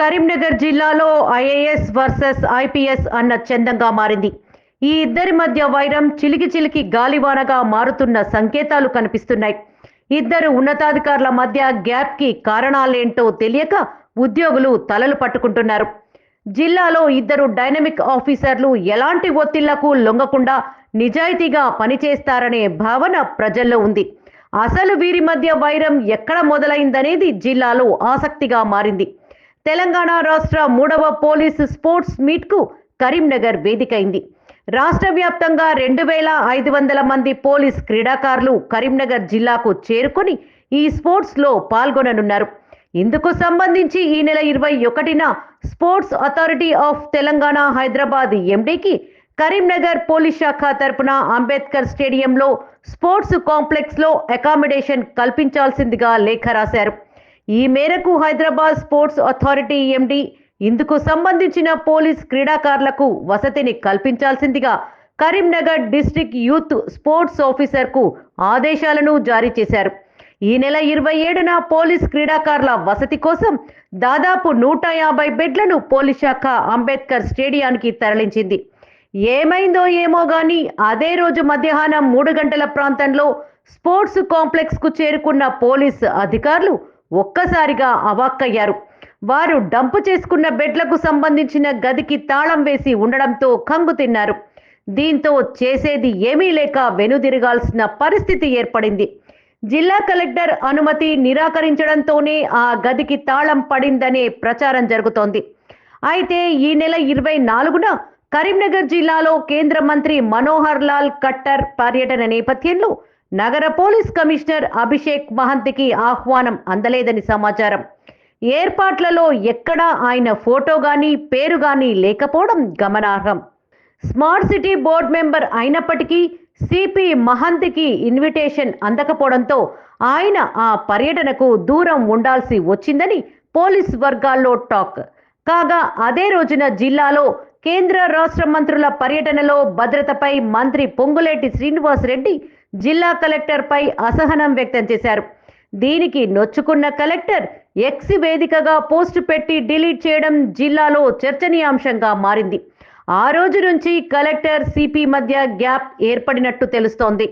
కరీంనగర్ జిల్లాలో IAS versus IPS అన్న చందంగా మారింది. ఈ ఇద్దరి మధ్య వైరం చిలికి చిలికి గాలివానగా మారుతున్న సంకేతాలు కనిపిస్తున్నాయి. ఇద్దరు ఉన్నతాధికారుల మధ్య గ్యాప్కి కారణాలేంటో తెలియక ఉద్యోగులు తలలు పట్టుకుంటున్నారు. జిల్లాలో ఇద్దరు డైనమిక్ ఆఫీసర్లు ఎలాంటి ఒత్తిళ్ళకు లొంగకుండా నిజాయితీగా పనిచేస్తారనే భావన ప్రజల్లో ఉంది. అసలు వీరి మధ్య వైరం ఎక్కడ మొదలైందనేది జిల్లాలో ఆసక్తిగా మారింది. తెలంగాణ రాష్ట్ర మూడవ పోలీస్ స్పోర్ట్స్ మీట్కు కరీంనగర్ వేదికైంది. రాష్ట్ర వ్యాప్తంగా రెండు వేల ఐదు వందల మంది పోలీస్ క్రీడాకారులు కరీంనగర్ జిల్లాకు చేరుకుని ఈ స్పోర్ట్స్లో పాల్గొననున్నారు. ఇందుకు సంబంధించి ఈ నెల ఇరవై ఒకటిన sports authority of Telangana Hyderabad ఎండీకి Karimnagar police శాఖ తరపున అంబేద్కర్ స్టేడియంలో స్పోర్ట్స్ కాంప్లెక్స్లో అకామిడేషన్ కల్పించాల్సిందిగా లేఖ రాశారు. ఈ మేరకు హైదరాబాద్ స్పోర్ట్స్ అథారిటీ ఎండి ఇందుకు సంబంధించిన పోలీస్ క్రీడాకారులకు వసతిని కల్పించాల్సిందిగా కరీంనగర్ డిస్టిక్ యూత్ స్పోర్ట్స్ ఆఫీసర్కు ఆదేశాలను జారీ చేశారు. ఈ నెల ఇరవై ఏడున పోలీస్ క్రీడాకారుల వసతి కోసం దాదాపు నూట యాభై బెడ్లను పోలీస్ శాఖ అంబేద్కర్ స్టేడియానికి తరలించింది. ఏమైందో ఏమో గాని అదే రోజు మధ్యాహ్నం మూడు గంటల ప్రాంతంలో స్పోర్ట్స్ కాంప్లెక్స్కు చేరుకున్న పోలీస్ అధికారులు ఒక్కసారిగా అవాక్కయ్యారు. వారు డంపు చేసుకున్న బెడ్లకు సంబంధించిన గదికి తాళం వేసి ఉండడంతో కంగు తిన్నారు. దీంతో చేసేది ఏమీ లేక వెనుదిరగాల్సిన పరిస్థితి ఏర్పడింది. జిల్లా కలెక్టర్ అనుమతి నిరాకరించడంతోనే ఆ గదికి తాళం పడిందనే ప్రచారం జరుగుతోంది. అయితే ఈ నెల ఇరవై నాలుగున కరీంనగర్ జిల్లాలో కేంద్ర మంత్రి మనోహర్ లాల్ కట్టర్ పర్యటన నేపథ్యంలో నగర పోలీస్ కమిషనర్ అభిషేక్ మహంతికి ఆహ్వానం అందలేదని సమాచారం. ఏర్పాట్లలో ఎక్కడా ఆయన ఫోటో గాని పేరు గాని లేకపోవడం గమనార్హం. స్మార్ట్ సిటీ బోర్డు మెంబర్ అయినప్పటికీ సిపి మహంతికి ఇన్విటేషన్ అందకపోవడంతో ఆయన ఆ పర్యటనకు దూరం ఉండాల్సి వచ్చిందని పోలీస్ వర్గాల్లో టాక్. కాగా అదే రోజున జిల్లాలో కేంద్ర రాష్ట్ర మంత్రుల పర్యటనలో భద్రతపై మంత్రి పొంగులేటి శ్రీనివాస్ రెడ్డి జిల్లా కలెక్టర్పై అసహనం వ్యక్తం చేశారు. దీనికి నొచ్చుకున్న కలెక్టర్ ఎక్స్ వేదికగా పోస్ట్ పెట్టి డిలీట్ చేయడం జిల్లాలో చర్చనీయాంశంగా మారింది. ఆ రోజు నుంచి కలెక్టర్ సిపి మధ్య గ్యాప్ ఏర్పడినట్టు తెలుస్తోంది.